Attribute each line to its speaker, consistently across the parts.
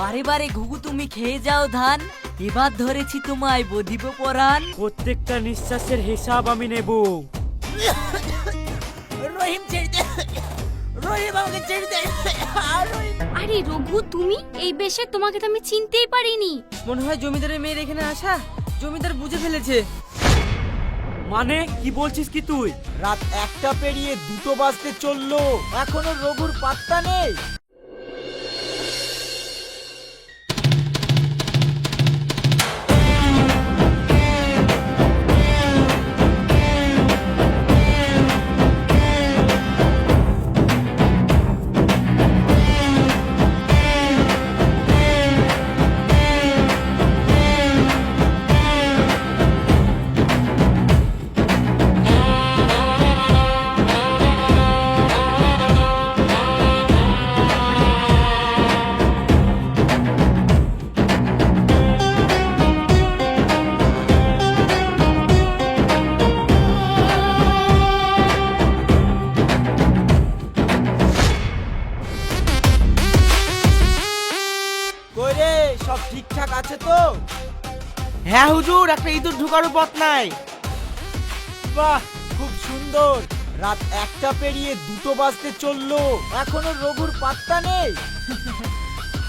Speaker 1: বারে বারে ঘুঘু তুমি খেয়ে যাও ধান। এবার ধরেছি তোমায় বদিব পরাণ।
Speaker 2: প্রত্যেকটা নিঃশ্বাসের হিসাব আমি নেব।
Speaker 1: রহিম ছেড়ে দে। রহিম আমাকে ছেড়ে দে। আর রহিম।
Speaker 3: আরে রঘু তুমি? এই বেশে তোমাকে তো আমি চিনতেই পারিনি।
Speaker 4: মনে হয় জমিদারের মেয়ের এখানে আসা। জমিদার বুঝে ফেলেছে।
Speaker 2: মানে? কি বলছিস কি তুই?
Speaker 5: রাত একটা পেরিয়ে দুটো বাজতে চলল। এখনও রঘুর পাত্তা নেই।
Speaker 4: হ্যাঁ হুজুর, একটা ইঁদুর ঢুকারও পথ নাই।
Speaker 5: বাহ, খুব সুন্দর। রাত একটা পেরিয়ে দুটো বাজতে চলল। এখনও রঘুর পাত্তা নেই।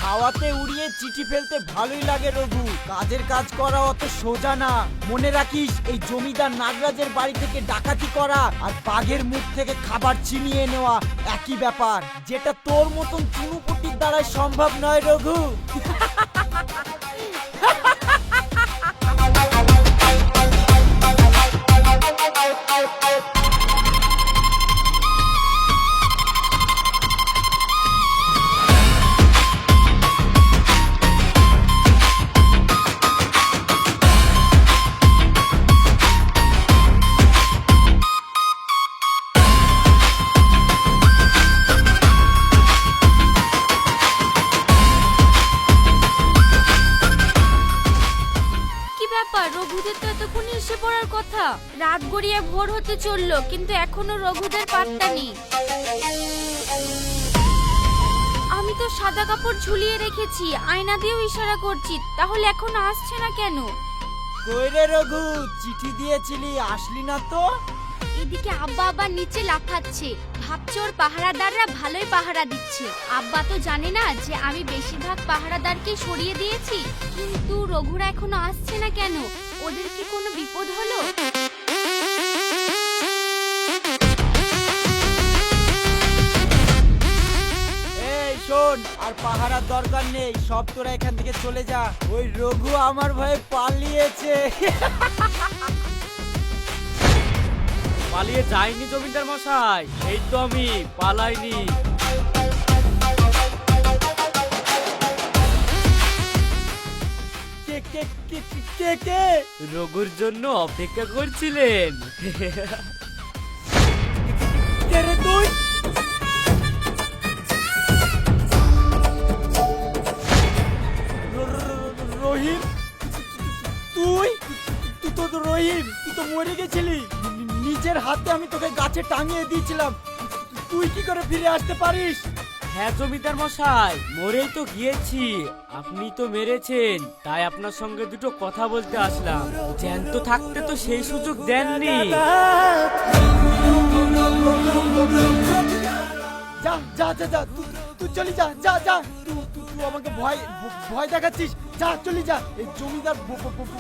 Speaker 5: হাওয়াতে উড়িয়ে চিঠি ফেলতে ভালোই লাগে রঘু। কাজের কাজ করা অত সোজা না। মনে রাখিস, এই জমিদার নাগরাজের বাড়ি থেকে ডাকাতি করা আর বাঘের মুখ থেকে খাবার ছিনিয়ে নেওয়া একই ব্যাপার। যেটা তোর মতন চুনুপুটির দ্বারাই সম্ভব নয় রঘু।
Speaker 3: এখনও রঘুদের পাত্তা নেই। আমি তো সাদা কাপড় ঝুলিয়ে রেখেছি আয়না দিয়েও ইশারা করছি তাহলে এখন আসছে না কেন?
Speaker 5: কই রে রঘু চিঠি দিয়েছিলি আসলি না তো?
Speaker 3: এদিকে আব্বা আবার নিচে লাফাচ্ছে ভাবছে ওর পাহারাদাররা ভালোই পাহারা দিচ্ছে। আব্বা তো জানে না যে আমি বেশিরভাগ পাহারাদারকে সরিয়ে দিয়েছি কিন্তু রঘুরা এখনও আসছে না কেন? ওদের কি কোনো বিপদ হলো?
Speaker 5: শোন আর পাহারার দরকার নেই সব তোরা এখান থেকে চলে যা। ওই রঘু আমার ভয়ে পালিয়েছে।
Speaker 2: পালিয়ে যাইনি জমিদার মশাই এই তো আমি পালাইনি।
Speaker 5: কে কে কে কে- কে কে?
Speaker 2: রঘুর জন্য অপেক্ষা করছিলেন।
Speaker 5: কে রে তুই? তো রহিম তুই তো মরে গেছিলি। নিজের হাতে আমি তোকে গাছে টাঙিয়ে দিয়েছিলাম। তুই কি করে ফিরে আসতে পারিস?
Speaker 2: হ্যাঁ জমিদার মশাই মরেই তো গিয়েছি। আপনি তো মেরেছেন তাই আপনার সঙ্গে দুটো কথা বলতে আসলাম। জ্যান্ত থাকতে তো সেই সুযোগ দেননি।
Speaker 5: যা যা যা যা তুই তুই চলে যা যা যা। তুই আমাকে ভয় ভয় দেখাচ্ছিস? যা চলে যা। এই জমিদার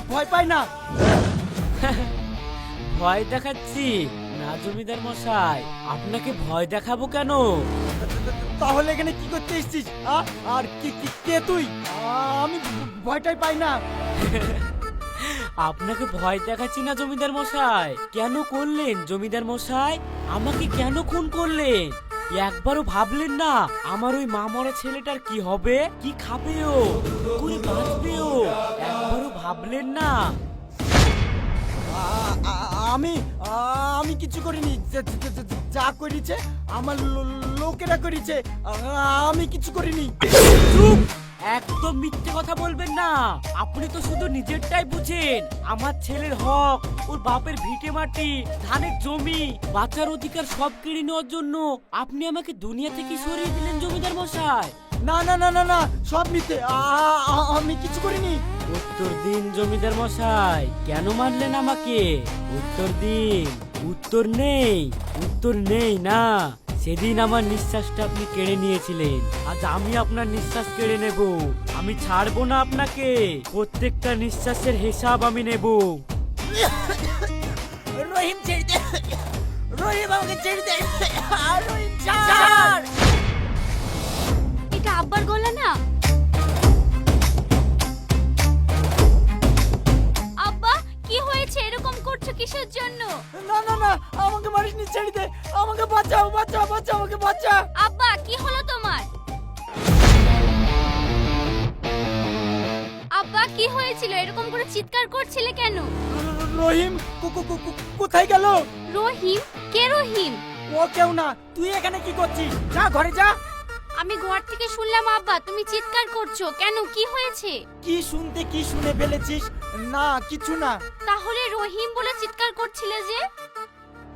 Speaker 5: ভয় পায় না।
Speaker 2: ভয় দেখাচ্ছি? না জমিদার মশাই আপনাকে ভয় দেখাবো কেন?
Speaker 5: তাহলে এখানে কি করতে এসেছিস? আর কি কি কে তুই? আমি ভয়টাই পাই না।
Speaker 2: আপনাকে ভয় দেখাচ্ছি না জমিদার মশাই। কেন করলেন জমিদার মশাই? আমাকে কেন খুন করলেন? একবারও ভাবলেন না আমার ওই মা মরা ছেলেটার কি হবে? কি খাবে ও? করে বাঁচবে ও? একবারও ভাবলেন না।
Speaker 5: আমি আমি কিছু করিনি। যা করেছে আমার লোকেরা করেছে আমি কিছু করিনি।
Speaker 2: চুপ! একদম মিথ্যে কথা বলবেন না। আপনি তো শুধু নিজেরটাই বুঝেন। আমার ছেলের হক ওর বাপের ভিটে মাটি ধানের জমি বাঁচার অধিকার সব কেড়ে নেওয়ার জন্য আপনি আমাকে দুনিয়া থেকে সরিয়ে দিলেন জমিদার মশাই।
Speaker 5: না না না না না সব মিথ্যে। আমি কিছু করিনি।
Speaker 2: উত্তর দিন জমিদার মশাই। কেন মারলেন আমাকে? উত্তর দিন। উত্তর নেই। উত্তর নেই না। সেদিন আমার নিঃশ্বাসটা আপনি কেড়ে নিয়েছিলেন। আজ আমি আপনার নিঃশ্বাস কেড়ে নেব। আমি ছাড়বো না আপনাকে। প্রত্যেকটা নিঃশ্বাসের হিসাব আমি নেব।
Speaker 5: রহিম ছেড়ে দে। রহিম আমাকে ছেড়ে দে। আর রহিম ছাড়।
Speaker 3: এটা আব্বার গলা না? আব্বা কি হয়েছে? এরকম করছ কিসের জন্য?
Speaker 5: না না না আমাকে মারিসনি ছেড়ে দে। বাঁচাও বাঁচাও আমাকে বাঁচা
Speaker 3: আব্বা কি হলো তোমার? আব্বা কি হয়েছিল? এরকম করে চিৎকার করছিলে কেন?
Speaker 5: রহিম কোথায় গেল?
Speaker 3: রহিম? কে রহিম?
Speaker 5: ও কেউ না। তুই এখানে কি করছিস? যা ঘরে যা।
Speaker 3: আমি ঘর থেকে শুনলাম আব্বা তুমি চিৎকার করছ। কেন? কি হয়েছে?
Speaker 5: কি শুনতে কি শুনে ফেলেছিস? না কিছু না।
Speaker 3: তাহলে রহিম বলে চিৎকার করছিলে যে?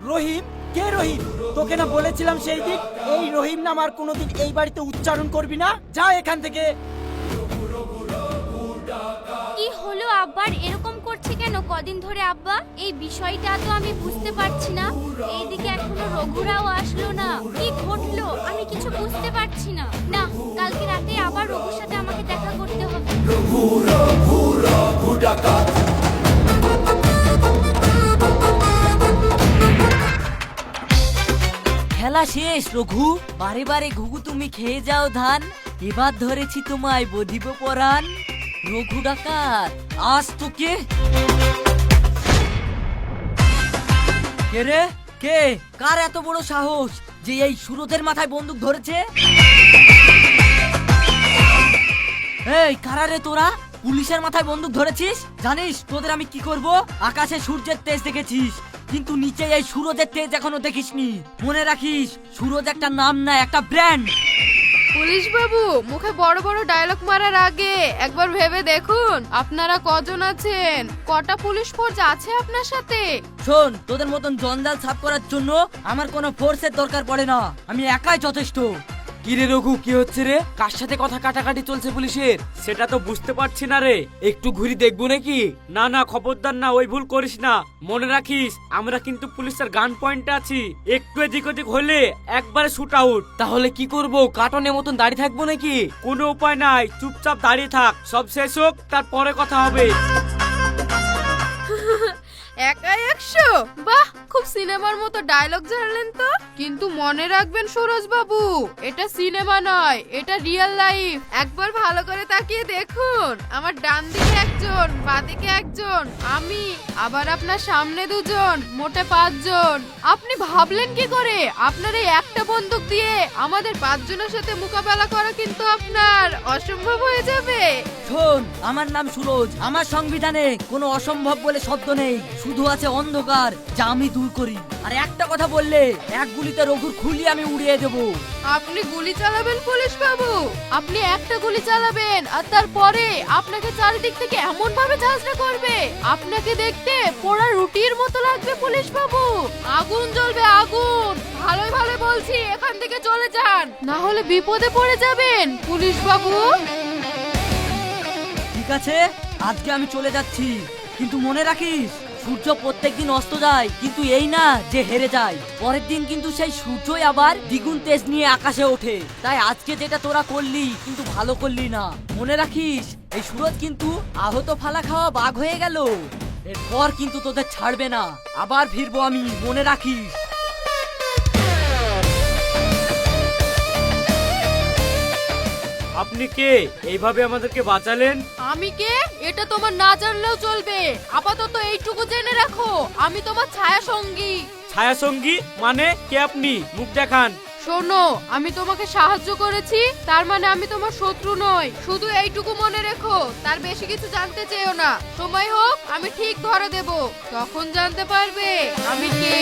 Speaker 5: রহিম কে রহিম তোকে না বলেছিলাম সেই দিন? এই রহিম নাম আর কোনোদিন এই বাড়িতে উচ্চারণ করবি না? যা এখান থেকে।
Speaker 3: কি হলো আব্বার? এরকম করছে কেন? কদিন ধরে আব্বা এই বিষয়টা তো আমি বুঝতে পারছি না। এইদিকে এখনও রঘুরাও আসলো না। কি ঘটলো? আমি কিছু বুঝতে পারছি না। না কালকে রাতে আবার রঘুর সাথে আমাকে দেখা করতে হবে।
Speaker 1: খেলা শেষ, রঘু। বারে বারে ঘুঘু, তুমি খেয়ে যাও ধান। এবার ধরেছি তোমায় বধিব পরাণ। রঘু ডাকাত, আজ তোকে কে রে? কে? কার এত বড় সাহস যে এই সুরতের মাথায় বন্দুক ধরেছে? এই, কারা রে তোরা? পুলিশের মাথায় বন্দুক ধরেছিস? জানিস তোদের আমি কি করব? আকাশে সূর্যের তেজ দেখেছিস। কিন্তু নিচে এই সুরজের তেজ এখনও দেখিসনি। মনে রাখিস সুরজ একটা নাম না একটা ব্র্যান্ড।
Speaker 6: পুলিশ বাবু মুখে বড় বড় ডায়লগ মারার আগে একবার ভেবে দেখুন আপনারা কজন আছেন? কটা পুলিশ ফোর্স আছে আপনার সাথে?
Speaker 1: শোন তোদের মতন জঞ্জাল সাফ করার জন্য আমার কোনো ফোর্সের দরকার পড়ে না। আমি একাই যথেষ্ট।
Speaker 2: কি রে রঘু, কি হচ্ছে রে? কার সাথে কথা কাটাকাটি চলছে পুলিশের? সেটা তো বুঝতে পারছি না রে। একটু ঘুরি দেখব নাকি? না না, খবরদার না, ওই ভুল করিস না। মনে রাখিস, আমরা কিন্তু পুলিশের গান পয়েন্টে আছি। একটু এদিক ওদিক হলে একবারে শুট আউট তাহলে কি করব? কাটনের মতন দাঁড়িয়ে থাকব নাকি? কোনো উপায় নাই, চুপচাপ দাঁড়িয়ে থাক। সব শেষ হোক, তারপরে কথা হবে।
Speaker 6: একাই একশো? বাহ, খুব সিনেমার মতো ডায়লগ জানলেন তো। কিন্তু মনে রাখবেন সুরজ বাবু এটা সিনেমা নয়, এটা রিয়েল লাইফ একবার ভালো করে তাকিয়ে দেখুন, আমার ডান দিকে একজন বাদিকে একজন, আমি, আবার আপনার সামনে দুজন, মোটে পাঁচজন। আপনি ভাবলেন কি করে? আপনার এই একটা বন্দুক দিয়ে আমাদের পাঁচজনের সাথে মোকাবেলা করা কিন্তু আপনার অসম্ভব হয়ে যাবে।
Speaker 1: শোন, আমার নাম সুরজ, আমার সংবিধানে কোনো অসম্ভব বলে শব্দ নেই। শুধু আছে অন্ধকার যা আমি দূর করি। আর একটা কথা বললে এক গুলিতে রঘুর খুলি আমি উড়িয়ে দেবো।
Speaker 6: আপনি গুলি চালাবেন পুলিশ বাবু আপনি একটা গুলি চালাবেন আর তারপরে আপনাকে চারিদিক থেকে এমন ভাবে ঝাঁঝরা করবে। আপনাকে দেখতে পোড়া রুটির মতো লাগবে পুলিশ বাবু আগুন জ্বলবে আগুন। ভালোই ভালো বলছি এখান থেকে চলে যান। না হলে বিপদে পড়ে যাবেন পুলিশ বাবু
Speaker 1: ঠিক আছে আজকে আমি চলে যাচ্ছি। কিন্তু মনে রাখিস সূর্য প্রত্যেকদিন অস্ত যায়, কিন্তু এই না যে হেরে যায়। পরের দিন কিন্তু সেই সূর্যই আবার দ্বিগুণ তেজ নিয়ে আকাশে ওঠে। তাই আজকে যেটা তোরা করলি, কিন্তু ভালো করলি না। মনে রাখিস, এই সুরত কিন্তু আহত ফালা খাওয়া বাঘ হয়ে গেল। এরপর কিন্তু তোদের ছাড়বে না। আবার ফিরবো আমি, মনে রাখিস।
Speaker 2: আপনি কে? এইভাবে আমাদেরকে বাঁচালেন?
Speaker 6: আমি কে? এটা তোমার না জানলেও চলবে। আপাতত এইটুকু জেনে রাখো আমি তোমার ছায়া সঙ্গী
Speaker 2: ছায়া সঙ্গী মানে কে আপনি? মুখ দেখান।
Speaker 6: শোনো আমি তোমাকে সাহায্য করেছি তার মানে আমি তোমার শত্রু নই। শুধু এইটুকু মনে রেখো তার বেশি কিছু জানতে চেয়েও না। সময় হোক আমি ঠিক ধরে দেব। তখন জানতে পারবে আমি কে।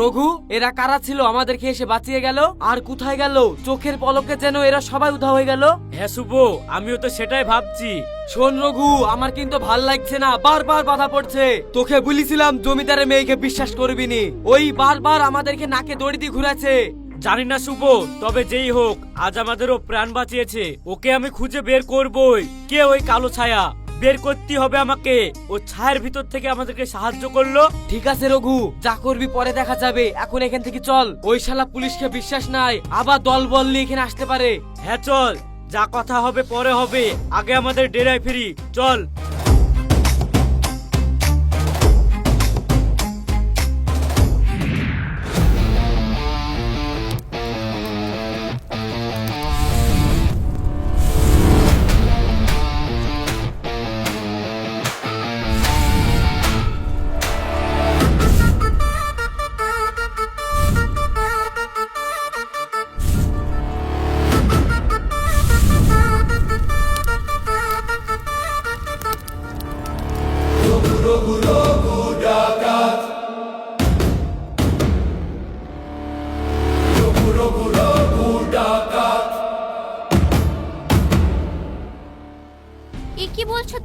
Speaker 2: রঘু এরা কারা ছিল আমাদেরকে এসে বাঁচিয়ে গেল? আর কোথায় গেল? চোখের পলকে যেন এরা সবাই উধা হয়ে গেল? হ্যাঁ শুভ আমিও তো সেটাই ভাবছি। শোন রঘু আমার কিন্তু ভালো লাগছে না বারবার বাধা পড়ছে। তোকে বলেছিলাম জমিদারের মেয়েকে বিশ্বাস করবি নি। ওই বারবার আমাদেরকে নাকে দড়ি দিয়ে ঘুরাছে জানি না শুভ তবে যেই হোক আজ আমাদেরও প্রাণ বাঁচিয়েছে। ওকে আমি খুঁজে বের করবই। কে ওই কালো ছায়া? বের করতে হবে আমাকে। ও ছায়ের ভিতর থেকে আমাদেরকে সাহায্য করল। ঠিক আছে রঘু। যা করবি পরে দেখা যাবে। এখন এখান থেকে চল। ওই শালা পুলিশকে বিশ্বাস নাই। আবার দল বল নিয়ে এখানে আসতে পারে। হ্যাঁ চল। যা কথা হবে পরে হবে। আগে আমাদের ডেরায় ফিরি। চল।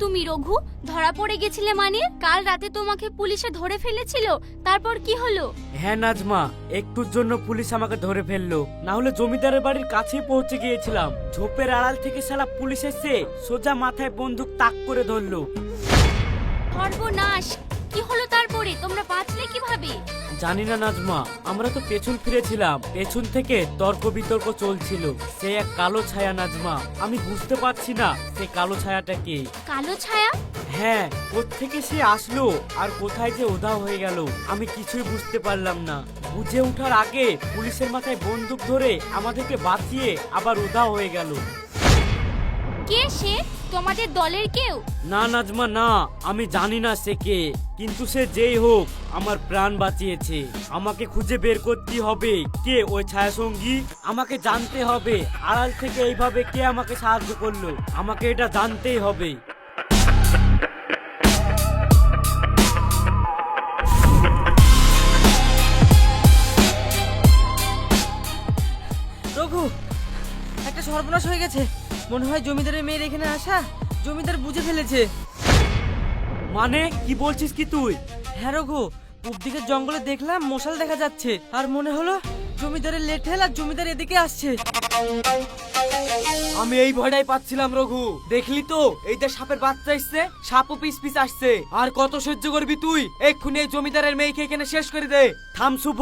Speaker 3: তুমি রঘু ধরা পড়ে গেছিলে মানে? কাল রাতে তোমাকে পুলিশে ধরে ফেলেছিল তারপর কি হলো?
Speaker 2: হ্যাঁ নাজমা একটুর জন্য পুলিশ আমাকে ধরে ফেলল। না হলে জমিদারের বাড়ির কাছেই পৌঁছে গিয়েছিলাম। ঝোপের আড়াল থেকে সালা পুলিশ এসে সোজা মাথায় বন্দুক তাক করে ধরলো।
Speaker 3: সর্বনাশ! কি হলো তারপরে? তোমরা বাঁচলে কীভাবে?
Speaker 2: জানি না নাজমা আমরা তো পেছন ফিরেছিলাম। পেছন থেকে তর্ক বিতর্ক চলছিল। সে এক কালো ছায়া নাজমা আমি বুঝতে পারছি না সে কালো ছায়াটা কে।
Speaker 3: কালো ছায়া?
Speaker 2: হ্যাঁ থেকে সে আসলো আর কোথায় যে উধাও হয়ে গেল আমি কিছুই বুঝতে পারলাম না। বুঝে ওঠার আগে পুলিশের মাথায় বন্দুক ধরে আমাদেরকে বাঁচিয়ে আবার উধাও হয়ে গেল।
Speaker 3: কে সে? তোমাদের দলের কেউ?
Speaker 2: না, নাজমা, না। আমি জানি না সে কে, কিন্তু সে যেই হোক, আমার প্রাণ বাঁচিয়েছে। আমাকে খুঁজে বের করতে হবে। কে ওই ছায়াসঙ্গী? আমাকে জানতে হবে। আড়াল থেকে এইভাবে কে আমাকে সাহায্য করল? আমাকে এটা জানতেই হবে।
Speaker 4: একটা সর্বনাশ হয়ে গেছে। মনে হয় জমিদারের মেয়ের এখানে আসা জমিদার বুঝে ফেলেছে।
Speaker 2: মানে? কি বলছিস কি তুই?
Speaker 4: হ্যাঁ রঘু পূব দিকের জঙ্গলে দেখলাম মশাল দেখা যাচ্ছে। আর মনে হলো জমিদারের লেঠেল আর জমিদার এদিকে আসছে।
Speaker 2: আমি এই ভয়টাই পাচ্ছিলাম রঘু। দেখলি তো? এইটা সাপের বাচ্চা এসছে সাপও পিস পিস আসছে। আর কত সহ্য করবি তুই? এক্ষুনি এই জমিদারের মেয়েকে এখানে শেষ করে দে। থাম শুভ।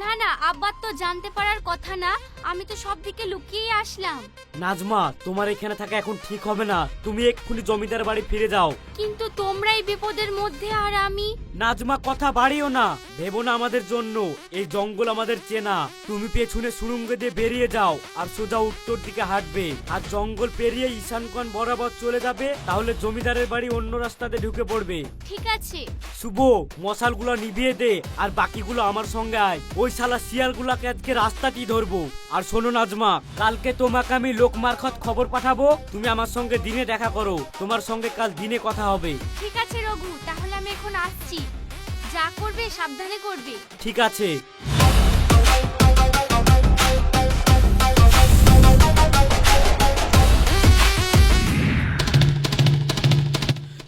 Speaker 3: না না আব্বার তো জানতে পারার কথা না। আমি তো সব দিকে লুকিয়ে আসলাম।
Speaker 2: নাজমা তোমার এখানে থাকা এখন ঠিক হবে না। তুমি এক্ষুনি জমিদার বাড়ি ফিরে যাও।
Speaker 3: কিন্তু তোমরাই বিপদের মধ্যে আর আমি
Speaker 2: নাজমা কথা বাড়িও না। ভেবো না আমাদের জন্য। এই জঙ্গল আমাদের চেনা। তুমি পেছনে সুরঙ্গে দিয়ে বেরিয়ে যাও আর সোজা উত্তর দিকে হাঁটবে। আর জঙ্গল পেরিয়ে ঈশানকন বরাবর চলে যাবে তাহলে জমিদারের বাড়ি অন্য রাস্তাতে ঢুকে পড়বে।
Speaker 3: ঠিক আছে।
Speaker 2: শুভ মশালগুলো নিভিয়ে দে আর বাকিগুলো আমার সঙ্গে আয়। ওই শালা শিয়ালগুলাকে আজকে রাস্তাটি ধরবো। আর শোনো নাজমা কালকে তোমাকে আমি লোক মারফত খবর পাঠাবো। তুমি আমার সঙ্গে দিনে দেখা করো। তোমার সঙ্গে কাল দিনে কথা হবে।
Speaker 3: ঠিক আছে রঘু তাহলে আমি এখন আসছি। যা করবে সাবধানে করবে।
Speaker 2: ঠিক আছে।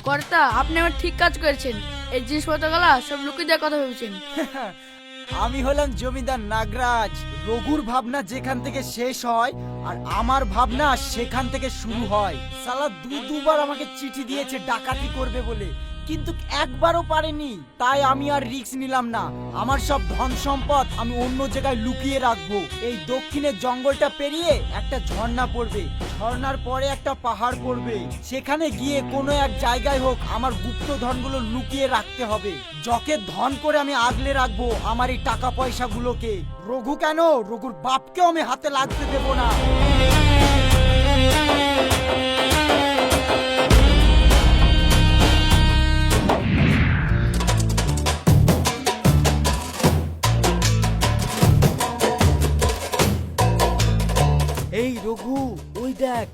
Speaker 6: কর্তা আপনি আমার ঠিক কাজ করেছেন। এই জিনিসপত্রগুলো সব লুকিয়ে দেওয়ার কথা ভেবেছেন।
Speaker 5: আমি হলাম জমিদার নাগরাজ। রঘুর ভাবনা যেখান থেকে শেষ হয় আর আমার ভাবনা সেখান থেকে শুরু হয়। সালা দু দুবার আমাকে চিঠি দিয়েছে, ডাকাতি করবে বলে। কিন্তু একবারও পারেনি। তাই আমি আর রিস্ক নিলাম না। আমার সব ধন সম্পদ আমি অন্য জায়গায় লুকিয়ে রাখব। এই দক্ষিণের জঙ্গলটা পেরিয়ে একটা ঝর্ণা পড়বে। ঝর্ণার পরে একটা পাহাড় পড়বে। সেখানে গিয়ে কোনো এক জায়গায় হোক আমার গুপ্ত ধনগুলো লুকিয়ে রাখতে হবে। যকে ধন করে আমি আগলে রাখব আমার এই টাকা পয়সাগুলোকে। রঘু কেন? রঘুর বাপকেও আমি হাতে লাগতে দেবো না।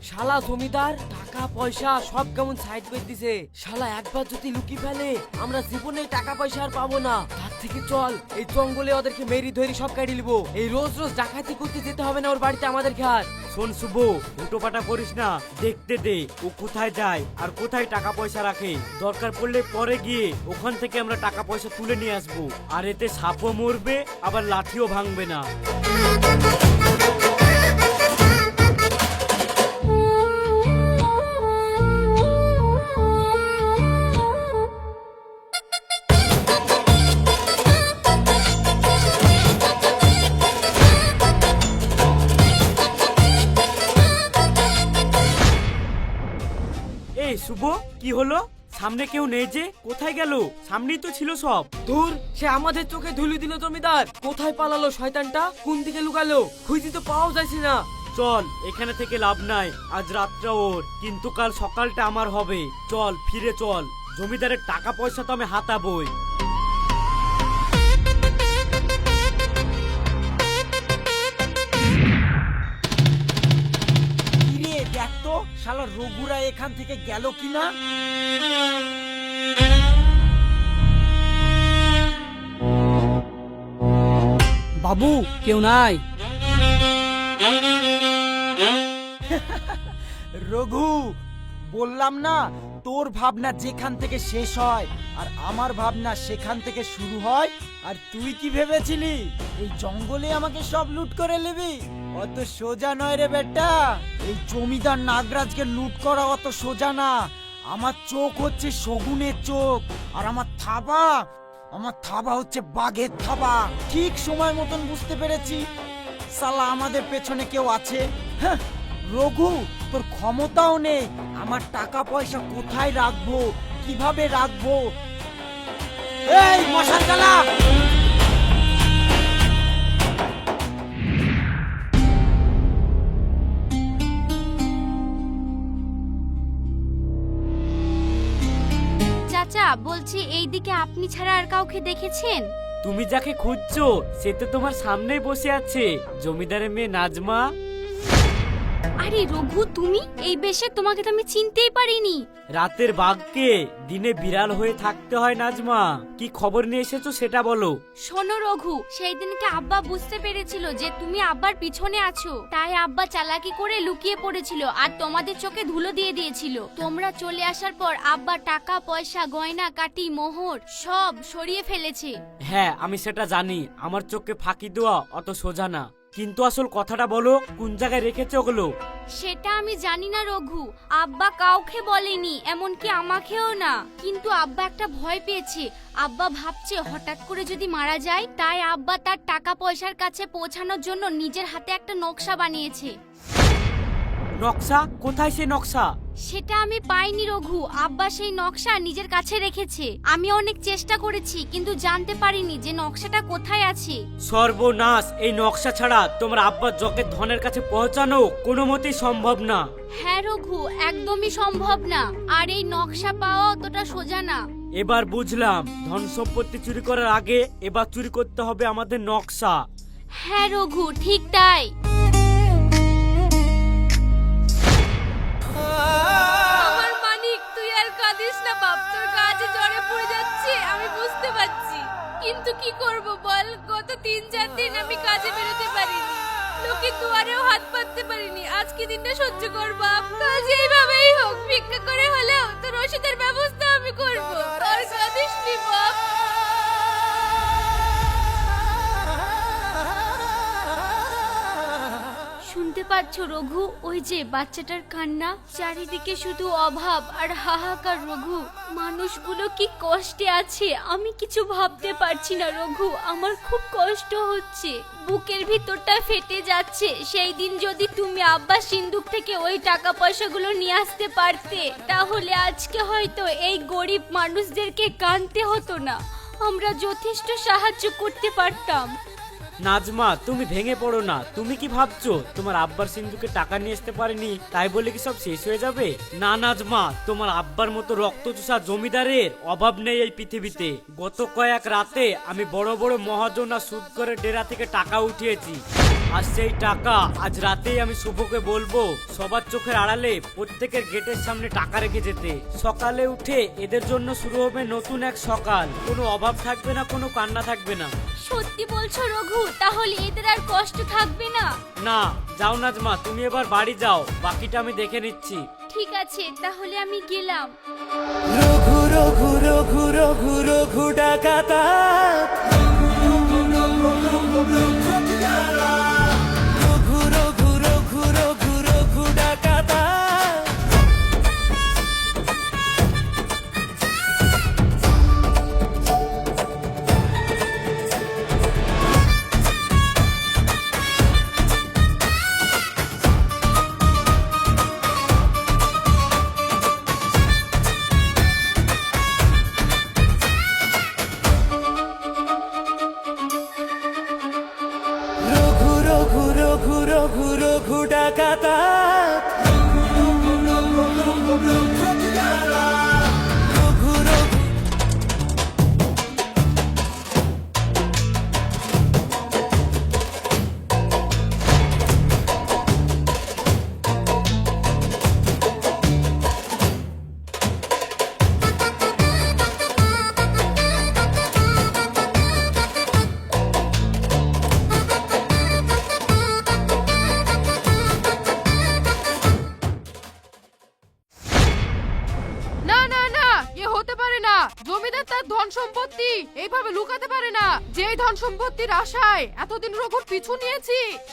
Speaker 2: শালা জমিদার, টাকা, পয়সা, সব কেমন সাইড করে দিছে। শালা একবার যদি লুকি ফেলে, আমরা জীবনে টাকা, পয়সা আর পাবো না। তার থেকে চল, এই জঙ্গলে ওদেরকে মেরি ধরি সব কাটি নিবো। এই রোজ রোজ ডাকাতি করতে যেতে হবে না ওর বাড়িতে আমাদের ঘর শোন শুভ হুটোপাটা করিস না, দেখতে দে, ও কোথায় যায় আর কোথায় টাকা, পয়সা রাখে। দরকার পড়লে পরে গিয়ে ওখান থেকে আমরা টাকা, পয়সা তুলে নিয়ে আসব। আর এতে সাপও মরবে, আবার লাঠিও ভাঙবে না। সামনে কেউ নেই যে কোথায় গেল? সামনেই তো ছিল সব।
Speaker 4: ধুর সে আমাদের চোখে ধুলি দিল জমিদার। কোথায় পালালো শয়তানটা? কোন দিকে লুকালো? খুঁজি তো পাওয়া যাচ্ছে না।
Speaker 2: চল এখানে থেকে লাভ নাই। আজ রাতটা ওর কিন্তু কাল সকালটা আমার হবে। চল ফিরে চল। জমিদারের টাকা পয়সা তো আমি হাতাবই।
Speaker 5: শালা রঘুরা এখান থেকে গেল কিনা?
Speaker 4: বাবু, কেউ নাই।
Speaker 5: রঘু, বললাম না, তোর ভাবনা যেখান থেকে শেষ হয় আর আমার ভাবনা সেখান থেকে শুরু হয়, আর তুই কি ভেবেছিলি? এই জঙ্গলে আমাকে সব লুট করে নিবি? অত সোজা নয় রে বেটা। এই জমিদার নাগরাজকে লুট করা অত সোজা না। আমার চোখ হচ্ছে শগুনের চোখ, আর আমার থাবা আমার থাবা হচ্ছে বাঘের থাবা। ঠিক সময় মতন বুঝতে পেরেছি সালা আমাদের পেছনে কেউ আছে। হ্যাঁ রঘু, তোর ক্ষমতাও নেই। আমার টাকা পয়সা কোথায় রাখব? কীভাবে রাখব? এই জ্বালা
Speaker 3: বলছি এইদিকে আপনি ছাড়া আর কাউকে দেখেছেন?
Speaker 2: তুমি যাকে খুঁজছো, সে তো তোমার সামনেই বসে আছে। জমিদারের মেয়ে নাজমা।
Speaker 3: আরে রঘু তুমি? এই বেশে তোমাকে তো আমি চিনতেই পারিনি।
Speaker 2: রাতের বাঘকে দিনে বিড়াল হয়ে থাকতে হয় নাজমা। কি খবর নিয়ে এসেছ সেটা বলো।
Speaker 3: শোনো রঘু সেই দিনকে আব্বা বুঝতে পেরেছিল যে তুমি আব্বার পিছনে আছো। তাই আব্বা চালাকি করে লুকিয়ে পড়েছিল আর তোমাদের চোখে ধুলো দিয়ে দিয়েছিল। তোমরা চলে আসার পর আব্বা টাকা পয়সা গয়না কাটি মোহর সব সরিয়ে ফেলেছে।
Speaker 2: হ্যাঁ আমি সেটা জানি। আমার চোখে ফাঁকি দেওয়া অত সোজা না। কিন্তু আসল কথাটা বলো কোন জায়গায় রেখেছো ওগুলো?
Speaker 3: সেটা আমি জানি না রঘু। আব্বা কাউকে বলেনি এমনকি আমাকেও না। কিন্তু আব্বা একটা ভয় পেয়েছে। আব্বা ভাবছে হঠাৎ করে যদি মারা যায় তাই আব্বা তার টাকা পয়সার কাছে পৌঁছানোর জন্য নিজের হাতে একটা নকশা বানিয়েছে।
Speaker 2: নকশা? কোথায় সে নকশা?
Speaker 3: সেটা আমি পাইনি রঘু। আব্বা সেই নকশা নিজের কাছে রেখেছে। আমি অনেক চেষ্টা করেছি কিন্তু জানতে পারিনি যে নকশাটা কোথায় আছে।
Speaker 2: সর্বনাশ! এই নকশা ছাড়া তোমার আব্বার জকের ধনের কাছে পৌঁছানো কোনো মতেই সম্ভব না।
Speaker 3: হ্যাঁ রঘু একদমই সম্ভব না। আর এই নকশা পাওয়া অতটা সোজা না।
Speaker 2: এবার বুঝলাম ধন সম্পত্তি চুরি করার আগে এবার চুরি করতে হবে আমাদের নকশা।
Speaker 3: হ্যাঁ রঘু ঠিক তাই।
Speaker 6: আমার মানিক, তুই আর কাঁদিস না, বাপ। তোর কাজে জ্বরে পড়ে যাচ্ছে, আমি বুঝতে পারছি। কিন্তু কি করব বল? গত তিন চার দিন আমি কাজে বেরোতে পারিনি। লোকে দুয়ারেও হাত পাততে পারিনি। আজকে দিনটা সহ্য কর বাপ কাজ এইভাবেই হোক, ভিক্ষা করে হলেও তোর ওষুধের ব্যবস্থা আমি করব। আর কাঁদিস বাপ।
Speaker 3: শুনতে পাচ্ছ রঘু? ওই যে বাচ্চাটার কান্না? চারিদিকে শুধু অভাব আর হাহাকার রঘু। মানুষগুলো কি কষ্টে আছে? আমি কিছু ভাবতে পারছি না রঘু। আমার খুব কষ্ট হচ্ছে। বুকের ভিতরটা ফেটে যাচ্ছে। সেই দিন যদি তুমি আব্বা সিন্ধুক থেকে ওই টাকা পয়সাগুলো নিয়ে আসতে পারতে, তাহলে আজকে হয়তো এই গরিব মানুষদেরকে কানতে হতো না। আমরা যথেষ্ট সাহায্য করতে পারতাম।
Speaker 2: নাজমা, তুমি ভেঙে পড়ো না। তুমি কি ভাবছ, তোমার আব্বার সিন্ধুকে টাকা নিয়ে আসতে পারেনি, তাই বলে কি সব শেষ হয়ে যাবে? না নাজমা, তোমার আব্বার মতো রক্তচোষা জমিদারের অভাব নেই এই পৃথিবীতে। গত কয়েক রাতে আমি বড় বড় মহাজনা সুদ করে ডেরা থেকে টাকা উঠিয়েছি। আর সেই টাকা আজ রাতেই আমি শুভকে বলব, সবার চোখের আড়ালে প্রত্যেকের গেটের সামনে টাকা রেখে যেতে। সকালে উঠে এদের জন্য শুরু হবে নতুন এক সকাল। কোনো অভাব থাকবে না, কোনো কান্না থাকবে না।
Speaker 3: সত্যি বলছো রঘু তাহলে এদের আর কষ্ট থাকবে না?
Speaker 2: না যাও নাজমা তুমি এবার বাড়ি যাও বাকিটা আমি দেখে নিচ্ছি।
Speaker 3: ঠিক আছে তাহলে আমি গেলাম।
Speaker 7: রঘু রঘু রঘু রঘু রঘু ডাকাতা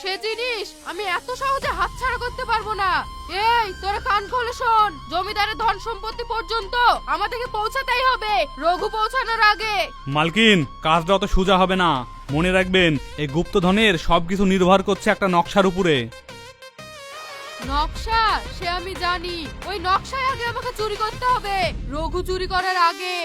Speaker 6: সে জিনিস আমি এত সহজে হাতছাড়া করতে পারব না। এই তোরা কান খোলে শোন। জমিদারের ধন সম্পত্তি পর্যন্ত আমাদেরকে পৌঁছাতেই হবে রঘু পৌঁছানোর আগে।
Speaker 8: মালকিন কাজটা অত সোজা হবে না। মনে রাখবেন এই গুপ্তধনের সবকিছু নির্ভর করছে একটা নকশার উপরে।
Speaker 6: নকশা? সে আমি জানি। ওই নকশায় আগে আমাকে চুরি করতে হবে। রঘু চুরি করার আগে।